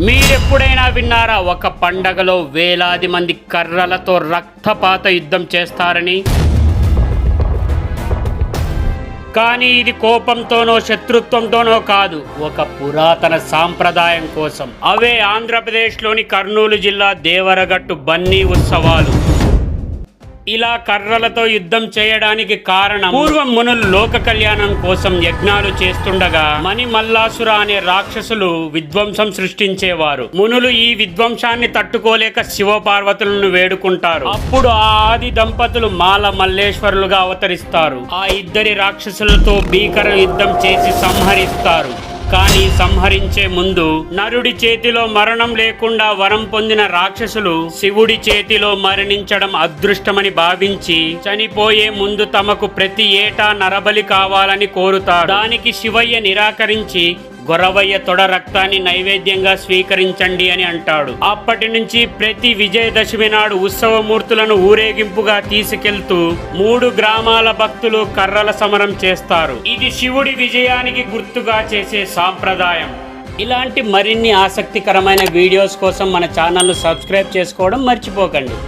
మీరెప్పుడైనా విన్నారా? ఒక పండగలో వేలాది మంది కర్రలతో రక్తపాత యుద్ధం చేస్తారని. కానీ ఇది కోపంతోనో శత్రుత్వంతోనో కాదు. ఒక పురాతన సాంప్రదాయం కోసం. అవే ఆంధ్రప్రదేశ్లోని కర్నూలు జిల్లా దేవరగట్టు బన్నీ ఉత్సవాలు. ఇలా కర్రలతో యుద్ధం చేయడానికి కారణం పూర్వం మునులు లోక కళ్యాణం కోసం యజ్ఞాలు చేస్తుండగా మణి మల్లాసుర అనే రాక్షసులు విధ్వంసం సృష్టించేవారు. మునులు ఈ విధ్వంసాన్ని తట్టుకోలేక శివపార్వతులను వేడుకుంటారు. అప్పుడు ఆ ఆది దంపతులు మాల మల్లేశ్వరులుగా అవతరిస్తారు. ఆ ఇద్దరి రాక్షసులతో భీకర యుద్ధం చేసి సంహరిస్తారు. కానీ సంహరించే ముందు నరుడి చేతిలో మరణం లేకుండా వరం పొందిన రాక్షసులు శివుడి చేతిలో మరణించడం అదృష్టమని భావించి చనిపోయే ముందు తమకు ప్రతి ఏటా నరబలి కావాలని కోరుతారు. దానికి శివయ్య నిరాకరించి గొరవయ్య తొడ రక్తాన్ని నైవేద్యంగా స్వీకరించండి అని అంటాడు. అప్పటి నుంచి ప్రతి విజయదశమి నాడు ఉత్సవమూర్తులను ఊరేగింపుగా తీసుకెళ్తూ మూడు గ్రామాల భక్తులు కర్రల సమరం చేస్తారు. ఇది శివుడి విజయానికి గుర్తుగా చేసే సాంప్రదాయం. ఇలాంటి మరిన్ని ఆసక్తికరమైన వీడియోస్ కోసం మన ఛానల్ను సబ్స్క్రైబ్ చేసుకోవడం మర్చిపోకండి.